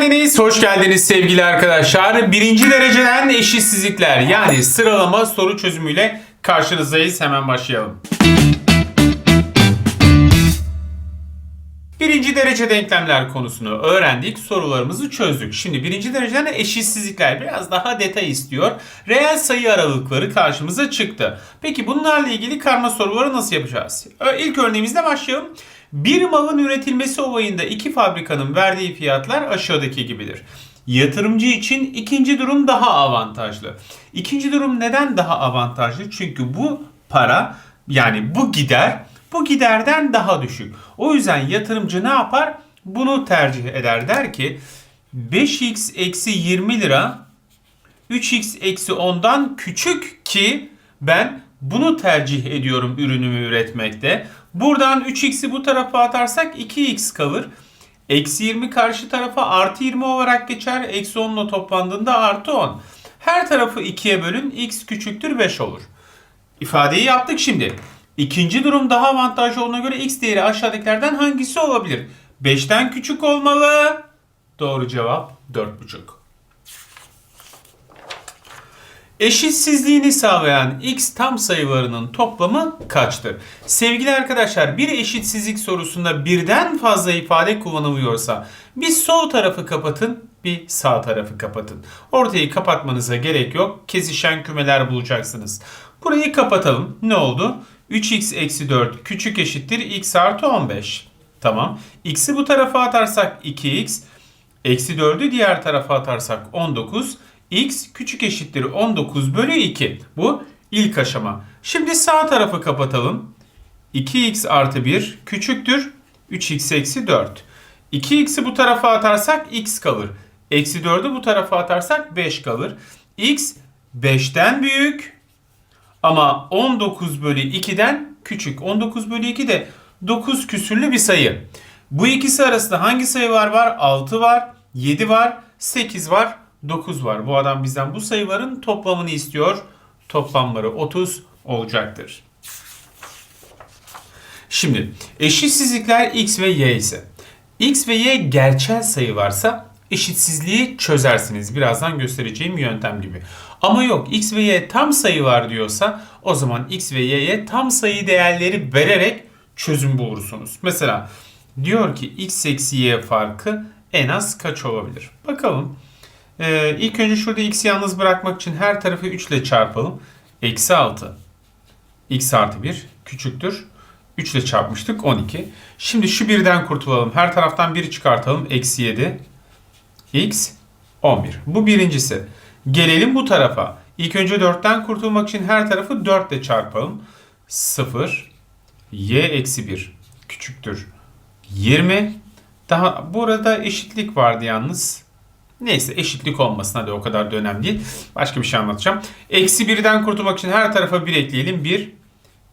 geldiniz, hoş geldiniz sevgili arkadaşlar. Birinci dereceden eşitsizlikler yani sıralama soru çözümüyle karşınızdayız. Hemen başlayalım. Birinci derece denklemler konusunu öğrendik, sorularımızı çözdük. Şimdi birinci dereceden eşitsizlikler biraz daha detay istiyor. Reel sayı aralıkları karşımıza çıktı. Peki bunlarla ilgili karma soruları nasıl yapacağız? İlk örneğimizle başlayalım. Bir malın üretilmesi olayında iki fabrikanın verdiği fiyatlar aşağıdaki gibidir. Yatırımcı için ikinci durum daha avantajlı. İkinci durum neden daha avantajlı? Çünkü bu para yani bu gider bu giderden daha düşük. O yüzden yatırımcı ne yapar? Bunu tercih eder. Der ki 5x eksi 20 lira 3x eksi 10'dan küçük ki ben bunu tercih ediyorum ürünümü üretmekte. Buradan 3x'i bu tarafa atarsak 2x kalır. Eksi 20 karşı tarafa artı 20 olarak geçer. Eksi 10 ile toplandığında artı 10. Her tarafı 2'ye bölün x küçüktür 5 olur. İfadeyi yaptık şimdi. İkinci durum daha avantajlı olduğuna göre x değeri aşağıdakilerden hangisi olabilir? 5'ten küçük olmalı. Doğru cevap 4,5. Eşitsizliğini sağlayan x tam sayılarının toplamı kaçtır? Sevgili arkadaşlar bir eşitsizlik sorusunda birden fazla ifade kullanılıyorsa bir sol tarafı kapatın bir sağ tarafı kapatın. Ortayı kapatmanıza gerek yok. Kesişen kümeler bulacaksınız. Burayı kapatalım. Ne oldu? 3x eksi 4 küçük eşittir x artı 15. Tamam. X'i bu tarafa atarsak 2x. Eksi 4'ü diğer tarafa atarsak 19. X küçük eşittir 19 bölü 2. Bu ilk aşama. Şimdi sağ tarafı kapatalım. 2x artı 1 küçüktür 3x eksi 4. 2x'i bu tarafa atarsak x kalır. Eksi 4'ü bu tarafa atarsak 5 kalır. x 5'ten büyük ama 19 bölü 2'den küçük. 19 bölü 2 de 9 küsürlü bir sayı. Bu ikisi arasında hangi sayılar var? 6 var, 7 var, 8 var, 9 var. Bu adam bizden bu sayıların toplamını istiyor. Toplamları 30 olacaktır. Şimdi eşitsizlikler x ve y ise x ve y gerçel sayı varsa eşitsizliği çözersiniz. Birazdan göstereceğim yöntem gibi. Ama yok x ve y tam sayı var diyorsa o zaman x ve y'ye tam sayı değerleri vererek çözüm bulursunuz. Mesela diyor ki x eksi y farkı en az kaç olabilir? Bakalım. Ee, ilk önce şurada x'i yalnız bırakmak için her tarafı 3 ile çarpalım. Eksi 6. x artı 1 küçüktür. 3 ile çarpmıştık 12. Şimdi şu birden kurtulalım. Her taraftan 1 çıkartalım. Eksi 7. x 11. Bu birincisi. Gelelim bu tarafa. İlk önce 4'ten kurtulmak için her tarafı 4 ile çarpalım. 0. y eksi 1 küçüktür. 20. Daha burada eşitlik vardı yalnız. Neyse eşitlik olmasın hadi o kadar da önemli değil. Başka bir şey anlatacağım. Eksi 1'den kurtulmak için her tarafa 1 ekleyelim. 1.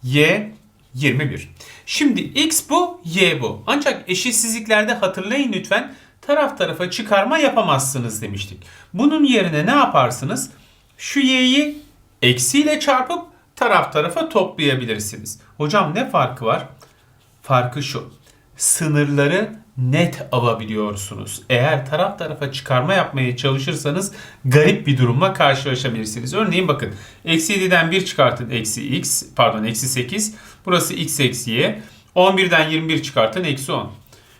Y 21. Şimdi x bu, y bu. Ancak eşitsizliklerde hatırlayın lütfen taraf tarafa çıkarma yapamazsınız demiştik. Bunun yerine ne yaparsınız? Şu y'yi eksiyle çarpıp taraf tarafa toplayabilirsiniz. Hocam ne farkı var? Farkı şu. Sınırları net alabiliyorsunuz. Eğer taraf tarafa çıkarma yapmaya çalışırsanız garip bir durumla karşılaşabilirsiniz. Örneğin bakın. Eksi 7'den 1 çıkartın eksi x pardon eksi 8. Burası x eksi y. 11'den 21 çıkartın eksi 10.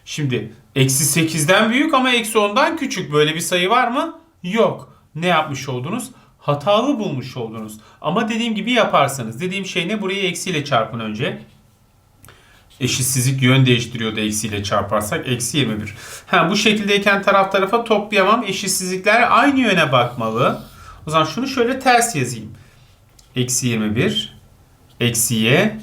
Şimdi eksi 8'den büyük ama eksi 10'dan küçük. Böyle bir sayı var mı? Yok. Ne yapmış oldunuz? Hatalı bulmuş oldunuz. Ama dediğim gibi yaparsanız. Dediğim şey ne? Burayı eksiyle çarpın önce eşitsizlik yön değiştiriyordu eksiyle çarparsak. Eksi 21. Ha, bu şekildeyken taraf tarafa toplayamam. Eşitsizlikler aynı yöne bakmalı. O zaman şunu şöyle ters yazayım. Eksi 21. Eksi y.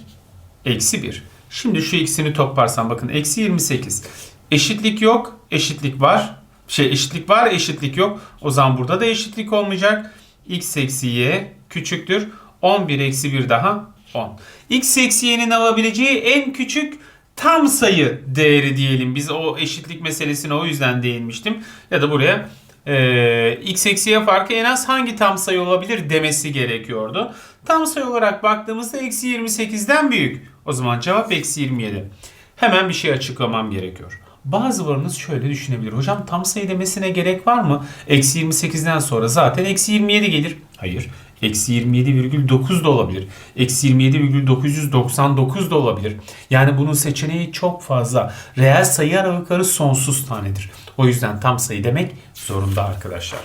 Eksi 1. Şimdi şu ikisini toplarsam bakın. Eksi 28. Eşitlik yok. Eşitlik var. Şey eşitlik var. Eşitlik yok. O zaman burada da eşitlik olmayacak. x eksi y küçüktür. 11 eksi 1 daha 10. X eksi y'nin alabileceği en küçük tam sayı değeri diyelim. Biz o eşitlik meselesine o yüzden değinmiştim. Ya da buraya e, x eksi y farkı en az hangi tam sayı olabilir demesi gerekiyordu. Tam sayı olarak baktığımızda eksi 28'den büyük. O zaman cevap eksi 27. Hemen bir şey açıklamam gerekiyor. Bazılarınız şöyle düşünebilir. Hocam tam sayı demesine gerek var mı? Eksi 28'den sonra zaten eksi 27 gelir. Hayır. Eksi 27,9 da olabilir. Eksi 27,999 da olabilir. Yani bunun seçeneği çok fazla. Reel sayı aralıkları sonsuz tanedir. O yüzden tam sayı demek zorunda arkadaşlar.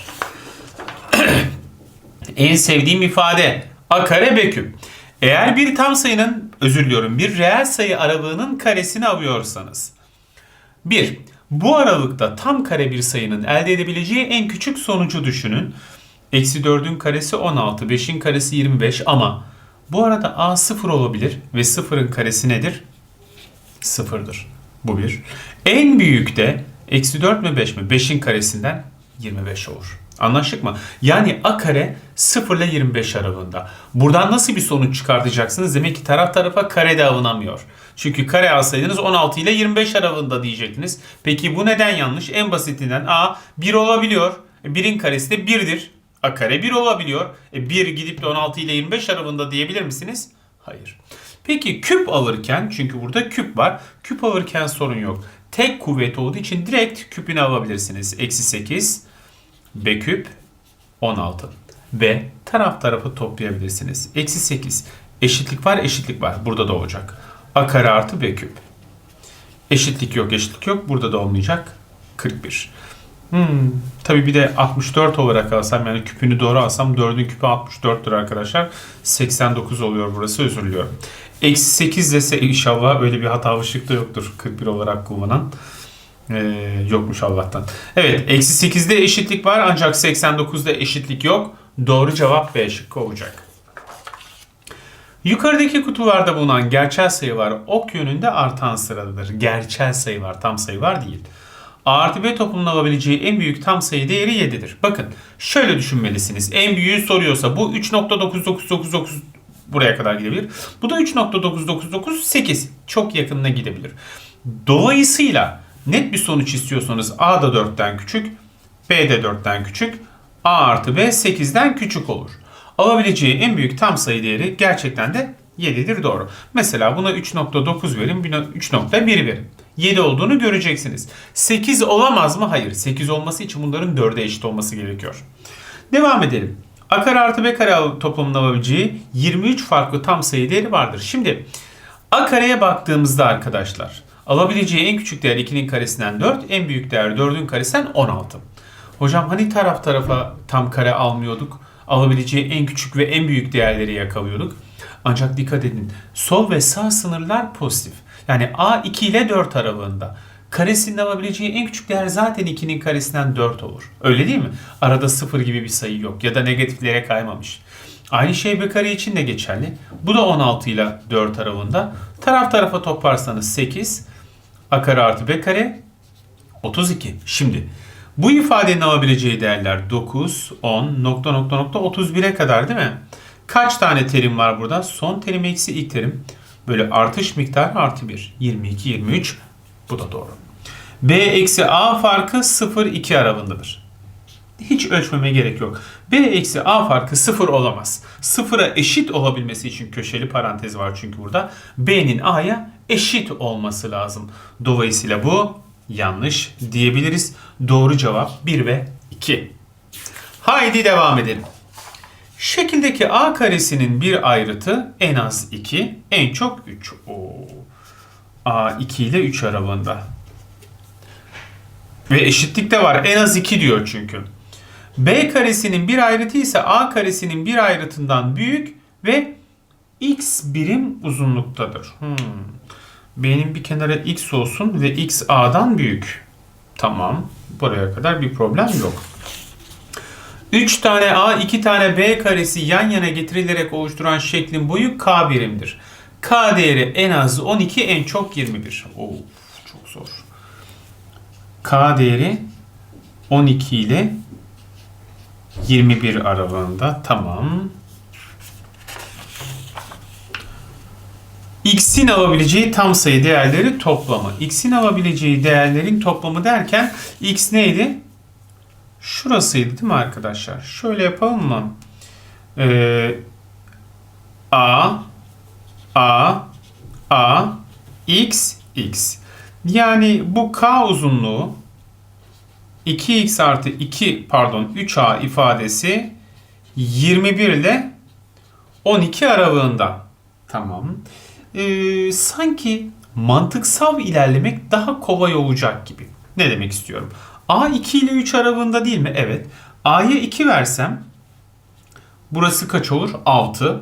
en sevdiğim ifade a kare b küp. Eğer bir tam sayının, özür diliyorum, bir reel sayı aralığının karesini alıyorsanız 1. Bu aralıkta tam kare bir sayının elde edebileceği en küçük sonucu düşünün. Eksi 4'ün karesi 16, 5'in karesi 25 ama bu arada a 0 olabilir ve 0'ın karesi nedir? 0'dır. Bu bir. En büyük de eksi 4 mü 5 mi? 5'in karesinden 25 olur. Anlaştık mı? Yani a kare 0 ile 25 aralığında. Buradan nasıl bir sonuç çıkartacaksınız? Demek ki taraf tarafa kare de alınamıyor. Çünkü kare alsaydınız 16 ile 25 aralığında diyecektiniz. Peki bu neden yanlış? En basitinden a 1 olabiliyor. 1'in karesi de 1'dir. A kare 1 olabiliyor. E 1 gidip de 16 ile 25 aralığında diyebilir misiniz? Hayır. Peki küp alırken çünkü burada küp var. Küp alırken sorun yok. Tek kuvvet olduğu için direkt küpünü alabilirsiniz. Eksi 8 b küp 16 ve taraf tarafı toplayabilirsiniz. Eksi 8 eşitlik var eşitlik var. Burada da olacak. A kare artı b küp. Eşitlik yok eşitlik yok. Burada da olmayacak. 41. Hmm, tabii bir de 64 olarak alsam yani küpünü doğru alsam 4'ün küpü 64'tür arkadaşlar. 89 oluyor burası özür diliyorum. Eksi 8 dese inşallah öyle bir hata ışıkta yoktur 41 olarak kullanan. Ee, yokmuş Allah'tan. Evet eksi 8'de eşitlik var ancak 89'da eşitlik yok. Doğru cevap B şıkkı olacak. Yukarıdaki kutularda bulunan gerçel sayı var ok yönünde artan sıradadır. Gerçel sayı var tam sayı var değil. A artı B toplumunun alabileceği en büyük tam sayı değeri 7'dir. Bakın şöyle düşünmelisiniz. En büyüğü soruyorsa bu 3.9999 buraya kadar gidebilir. Bu da 3.9998 çok yakınına gidebilir. Dolayısıyla net bir sonuç istiyorsanız A da 4'ten küçük, B de 4'ten küçük, A artı B 8'den küçük olur. Alabileceği en büyük tam sayı değeri gerçekten de 7'dir doğru. Mesela buna 3.9 verin, buna 3.1 verin. 7 olduğunu göreceksiniz. 8 olamaz mı? Hayır. 8 olması için bunların 4'e eşit olması gerekiyor. Devam edelim. A kare artı B kare toplamının alabileceği 23 farklı tam sayı değeri vardır. Şimdi A kareye baktığımızda arkadaşlar alabileceği en küçük değer 2'nin karesinden 4, en büyük değer 4'ün karesinden 16. Hocam hani taraf tarafa tam kare almıyorduk? Alabileceği en küçük ve en büyük değerleri yakalıyorduk. Ancak dikkat edin. Sol ve sağ sınırlar pozitif. Yani A 2 ile 4 aralığında. Karesinin alabileceği en küçük değer zaten 2'nin karesinden 4 olur. Öyle değil mi? Arada 0 gibi bir sayı yok ya da negatiflere kaymamış. Aynı şey B kare için de geçerli. Bu da 16 ile 4 aralığında. Taraf tarafa toplarsanız 8. A kare artı B kare 32. Şimdi bu ifadenin alabileceği değerler 9, 10, nokta nokta nokta 31'e kadar değil mi? Kaç tane terim var burada? Son terim eksi ilk terim. Böyle artış miktarı artı 1. 22, 23. Bu da doğru. B eksi A farkı 0, 2 aralığındadır. Hiç ölçmeme gerek yok. B eksi A farkı 0 olamaz. 0'a eşit olabilmesi için köşeli parantez var çünkü burada. B'nin A'ya eşit olması lazım. Dolayısıyla bu yanlış diyebiliriz. Doğru cevap 1 ve 2. Haydi devam edelim. Şekildeki A karesinin bir ayrıtı en az 2, en çok 3. Oo. A 2 ile 3 aralığında. Ve eşitlik de var. En az 2 diyor çünkü. B karesinin bir ayrıtı ise A karesinin bir ayrıtından büyük ve x birim uzunluktadır. Hmm. B'nin bir kenara x olsun ve x A'dan büyük. Tamam. Buraya kadar bir problem yok. 3 tane A, 2 tane B karesi yan yana getirilerek oluşturan şeklin boyu K birimdir. K değeri en az 12, en çok 21. Of, çok zor. K değeri 12 ile 21 aralığında. Tamam. X'in alabileceği tam sayı değerleri toplamı. X'in alabileceği değerlerin toplamı derken X neydi? Şurasıydı değil mi arkadaşlar? Şöyle yapalım mı? Ee, A A A X X. Yani bu k uzunluğu 2x artı 2 pardon 3a ifadesi 21 ile 12 aralığında. Tamam. Ee, sanki mantıksal ilerlemek daha kolay olacak gibi. Ne demek istiyorum? A 2 ile 3 aralığında değil mi? Evet. A'ya 2 versem burası kaç olur? 6.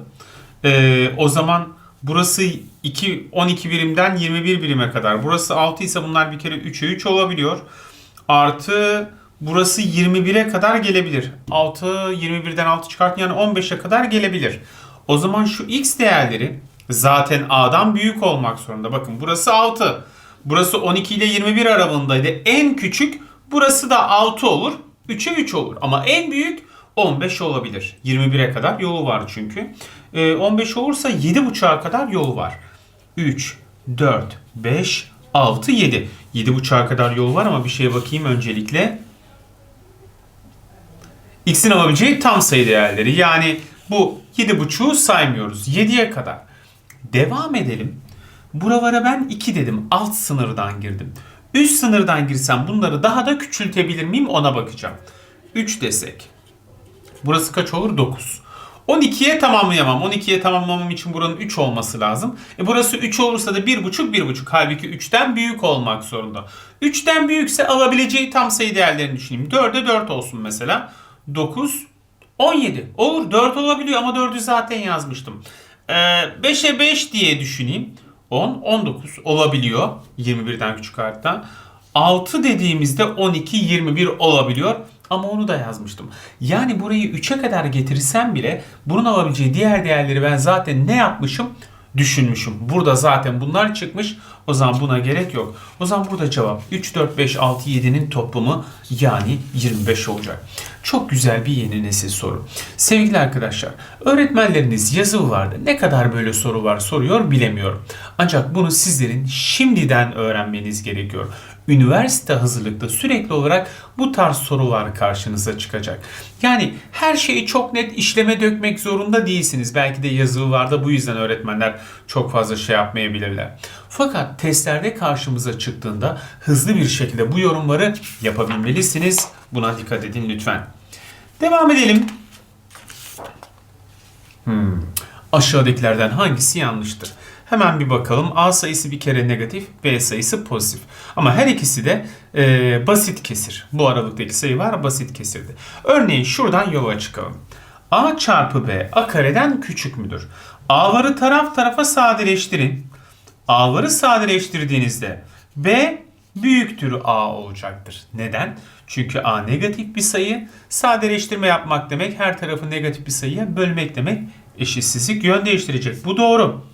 Ee, o zaman burası 2 12 birimden 21 birime kadar. Burası 6 ise bunlar bir kere 3'e 3 olabiliyor. Artı burası 21'e kadar gelebilir. 6 21'den 6 çıkart yani 15'e kadar gelebilir. O zaman şu x değerleri zaten a'dan büyük olmak zorunda. Bakın burası 6. Burası 12 ile 21 aralığındaydı. En küçük burası da 6 olur. 3'e 3 olur. Ama en büyük 15 olabilir. 21'e kadar yolu var çünkü. Ee, 15 olursa 7.5'a kadar yolu var. 3, 4, 5, 6, 7. 7.5'a kadar yolu var ama bir şeye bakayım öncelikle. X'in alabileceği tam sayı değerleri. Yani bu 7.5'u saymıyoruz. 7'ye kadar. Devam edelim. Buralara ben 2 dedim. Alt sınırdan girdim. Üst sınırdan girsem bunları daha da küçültebilir miyim ona bakacağım. 3 desek. Burası kaç olur? 9. 12'ye tamamlayamam. 12'ye tamamlamam için buranın 3 olması lazım. E burası 3 olursa da 1,5 1,5. Halbuki 3'ten büyük olmak zorunda. 3'ten büyükse alabileceği tam sayı değerlerini düşüneyim. 4'e 4 olsun mesela. 9, 17. Olur 4 olabiliyor ama 4'ü zaten yazmıştım. Ee, 5'e 5 diye düşüneyim. 10, 19 olabiliyor. 21'den küçük hatta. 6 dediğimizde 12, 21 olabiliyor. Ama onu da yazmıştım. Yani burayı 3'e kadar getirsem bile bunun alabileceği diğer değerleri ben zaten ne yapmışım? Düşünmüşüm. Burada zaten bunlar çıkmış. O zaman buna gerek yok. O zaman burada cevap 3, 4, 5, 6, 7'nin toplamı yani 25 olacak. Çok güzel bir yeni nesil soru. Sevgili arkadaşlar, öğretmenleriniz yazılılarda ne kadar böyle soru var soruyor bilemiyorum. Ancak bunu sizlerin şimdiden öğrenmeniz gerekiyor üniversite hazırlıkta sürekli olarak bu tarz sorular karşınıza çıkacak. Yani her şeyi çok net işleme dökmek zorunda değilsiniz. Belki de yazılılarda bu yüzden öğretmenler çok fazla şey yapmayabilirler. Fakat testlerde karşımıza çıktığında hızlı bir şekilde bu yorumları yapabilmelisiniz. Buna dikkat edin lütfen. Devam edelim. Hmm. Aşağıdakilerden hangisi yanlıştır? Hemen bir bakalım. A sayısı bir kere negatif, B sayısı pozitif. Ama her ikisi de e, basit kesir. Bu aralıktaki sayı var basit kesirdi. Örneğin şuradan yola çıkalım. A çarpı B A kareden küçük müdür? A'ları taraf tarafa sadeleştirin. A'ları sadeleştirdiğinizde B büyüktür A olacaktır. Neden? Çünkü A negatif bir sayı. Sadeleştirme yapmak demek her tarafı negatif bir sayıya bölmek demek. Eşitsizlik yön değiştirecek. Bu doğru.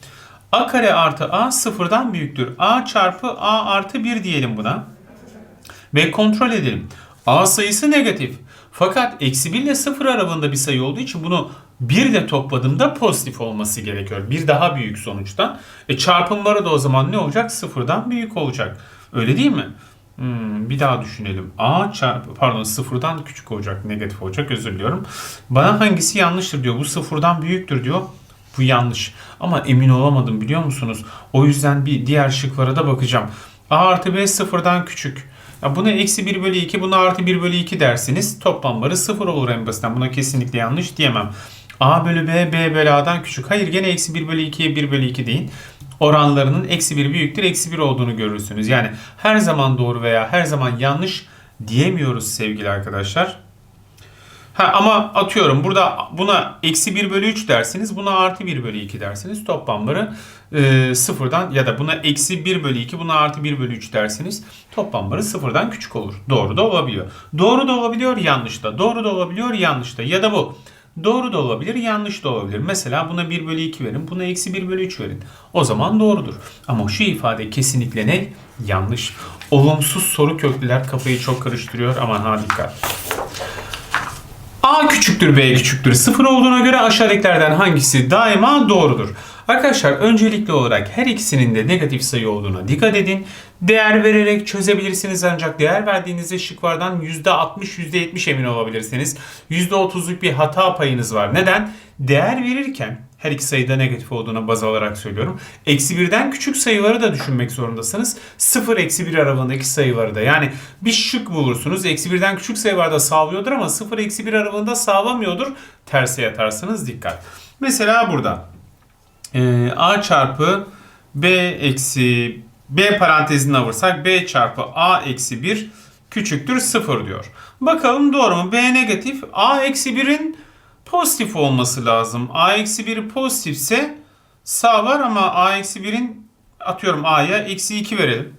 A kare artı A sıfırdan büyüktür. A çarpı A artı 1 diyelim buna. Ve kontrol edelim. A sayısı negatif. Fakat eksi 1 ile 0 aralığında bir sayı olduğu için bunu 1 ile topladığımda pozitif olması gerekiyor. Bir daha büyük sonuçtan. E çarpımları da o zaman ne olacak? Sıfırdan büyük olacak. Öyle değil mi? Hmm, bir daha düşünelim. A çarpı pardon sıfırdan küçük olacak, negatif olacak özür diliyorum. Bana hangisi yanlıştır diyor. Bu sıfırdan büyüktür diyor. Bu yanlış. Ama emin olamadım biliyor musunuz? O yüzden bir diğer şıklara da bakacağım. A artı B sıfırdan küçük. Ya buna eksi 1 bölü 2, buna artı 1 bölü 2 dersiniz. Toplamları sıfır olur en basitten. Buna kesinlikle yanlış diyemem. A bölü B, B bölü A'dan küçük. Hayır gene eksi 1 bölü 2'ye 1 bölü 2 deyin. Oranlarının eksi 1 büyüktür, eksi 1 olduğunu görürsünüz. Yani her zaman doğru veya her zaman yanlış diyemiyoruz sevgili arkadaşlar. Ha, ama atıyorum burada buna eksi 1 bölü 3 dersiniz. Buna artı 1 bölü 2 dersiniz. Toplamları e, sıfırdan ya da buna eksi 1 bölü 2 buna artı 1 bölü 3 dersiniz. Toplamları sıfırdan küçük olur. Doğru da olabiliyor. Doğru da olabiliyor yanlış da. Doğru da olabiliyor yanlış da. Ya da bu. Doğru da olabilir, yanlış da olabilir. Mesela buna 1 bölü 2 verin, buna eksi 1 bölü 3 verin. O zaman doğrudur. Ama şu ifade kesinlikle ne? Yanlış. Olumsuz soru köklüler kafayı çok karıştırıyor. Aman ha dikkat. A küçüktür B küçüktür. Sıfır olduğuna göre aşağıdakilerden hangisi daima doğrudur? Arkadaşlar öncelikli olarak her ikisinin de negatif sayı olduğuna dikkat edin. Değer vererek çözebilirsiniz ancak değer verdiğinizde şıklardan %60 %70 emin olabilirsiniz. %30'luk bir hata payınız var. Neden? Değer verirken Her iki sayıda negatif olduğuna baz alarak söylüyorum. Eksi birden küçük sayıları da düşünmek zorundasınız. 0 eksi 1 aralığındaki sayıları da. Yani bir şık bulursunuz. Eksi birden küçük sayılarda sağlıyordur ama 0 eksi 1 aralığında sağlamıyordur. Terse yatarsanız dikkat. Mesela burada e, a çarpı b eksi b parantezini alırsak b çarpı a eksi 1 küçüktür 0 diyor. Bakalım doğru mu? b negatif a eksi 1'in pozitif olması lazım. a eksi 1 pozitifse sağ var ama a eksi 1'in atıyorum a'ya eksi 2 verelim.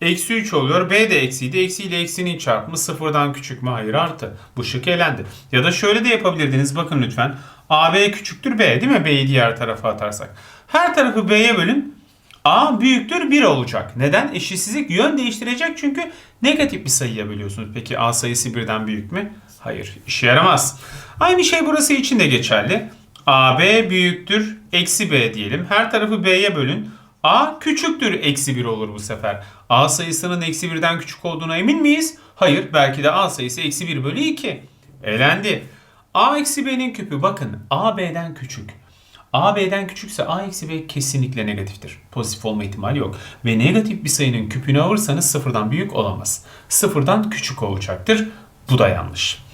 Eksi 3 oluyor. B de eksiydi. Eksi ile eksinin çarpımı sıfırdan küçük mü? Hayır artı. Bu şık elendi. Ya da şöyle de yapabilirdiniz. Bakın lütfen. AB küçüktür B değil mi? B'yi diğer tarafa atarsak. Her tarafı B'ye bölün. A büyüktür 1 olacak. Neden? Eşitsizlik yön değiştirecek çünkü negatif bir sayıya bölüyorsunuz. Peki A sayısı birden büyük mü? Hayır. işe yaramaz. Aynı şey burası için de geçerli. AB büyüktür eksi B diyelim. Her tarafı B'ye bölün. A küçüktür eksi 1 olur bu sefer. A sayısının eksi 1'den küçük olduğuna emin miyiz? Hayır. Belki de A sayısı eksi 1 bölü 2. Elendi. A eksi B'nin küpü bakın A B'den küçük. A B'den küçükse A eksi B kesinlikle negatiftir. Pozitif olma ihtimali yok. Ve negatif bir sayının küpünü alırsanız sıfırdan büyük olamaz. Sıfırdan küçük olacaktır. Bu da yanlış.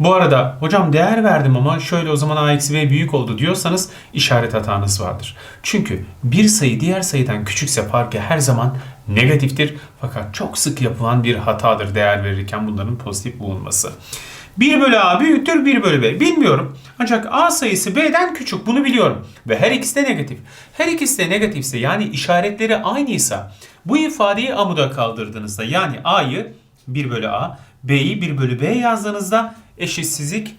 Bu arada hocam değer verdim ama şöyle o zaman a eksi b büyük oldu diyorsanız işaret hatanız vardır. Çünkü bir sayı diğer sayıdan küçükse farkı her zaman negatiftir. Fakat çok sık yapılan bir hatadır değer verirken bunların pozitif bulunması. 1 bölü a büyüktür 1 bölü b. Bilmiyorum. Ancak a sayısı b'den küçük bunu biliyorum. Ve her ikisi de negatif. Her ikisi de negatifse yani işaretleri aynıysa bu ifadeyi amuda kaldırdığınızda yani a'yı 1 bölü a, b'yi 1 bölü b yazdığınızda eşitsizlik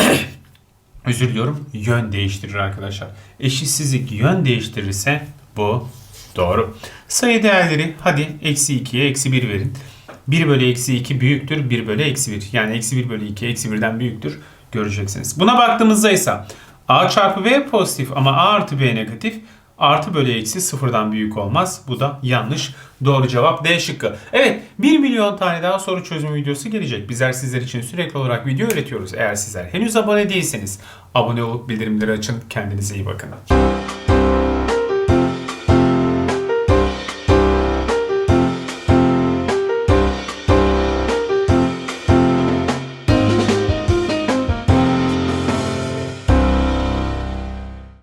özür diliyorum yön değiştirir arkadaşlar. Eşitsizlik yön değiştirirse bu doğru. Sayı değerleri hadi eksi 2'ye eksi 1 verin. 1 bölü eksi 2 büyüktür 1 bölü eksi 1. Yani eksi 1 bölü 2 eksi 1'den büyüktür göreceksiniz. Buna baktığımızda ise a çarpı b pozitif ama a artı b negatif. Artı bölü eksi sıfırdan büyük olmaz. Bu da yanlış. Doğru cevap D şıkkı. Evet 1 milyon tane daha soru çözümü videosu gelecek. Bizler sizler için sürekli olarak video üretiyoruz. Eğer sizler henüz abone değilseniz abone olup bildirimleri açın. Kendinize iyi bakın.